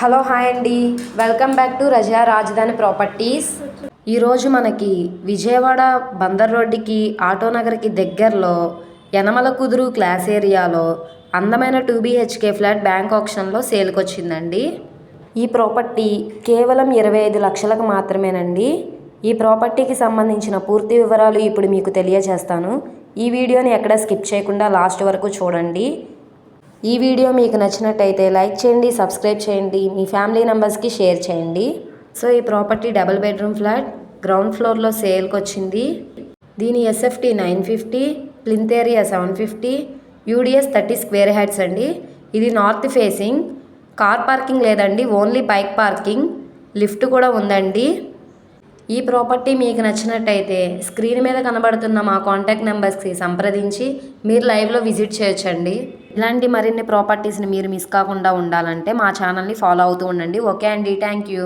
Hello hi అండి. Welcome back to Raza Rajadhani properties. ఈరోజు మనకి విజయవాడ బందర్ రోడ్డుకి ఆటోనగర్కి దగ్గరలో యనమల కుదురు క్లాస్ ఏరియాలో అందమైన టూ బీహెచ్కే ఫ్లాట్ బ్యాంక్ ఆప్షన్లో సేల్కి వచ్చిందండి ఈ ప్రాపర్టీ కేవలం ఇరవై ఐదు లక్షలకు మాత్రమేనండి. ఈ ప్రాపర్టీకి సంబంధించిన పూర్తి వివరాలు ఇప్పుడు మీకు తెలియజేస్తాను. ఈ వీడియోని ఎక్కడ స్కిప్ చేయకుండా లాస్ట్ వరకు చూడండి. ఈ వీడియో మీకు నచ్చినట్టయితే లైక్ చేయండి సబ్స్క్రైబ్ చేయండి మీ ఫ్యామిలీ మెంబర్స్కి షేర్ చేయండి. సో ఈ property double bedroom flat ground ఫ్లోర్లో సేల్కి వచ్చింది. దీని S F T nine fifty plinth area seven fifty U D S thirty square yards అండి. ఇది నార్త్ ఫేసింగ్. కార్ పార్కింగ్ లేదండి ఓన్లీ బైక్ పార్కింగ్. లిఫ్ట్ కూడా ఉందండి. ఈ ప్రాపర్టీ మీకు నచ్చినట్టయితే స్క్రీన్ మీద కనబడుతున్న మా కాంటాక్ట్ నెంబర్స్కి సంప్రదించి మీరు లైవ్లో విజిట్ చేయొచ్చండి. ఇలాంటి మరిన్ని ప్రాపర్టీస్ని మీరు మిస్ కాకుండా ఉండాలంటే మా ఛానల్ని ఫాలో అవుతూ ఉండండి. ఓకే అండి. Thank you.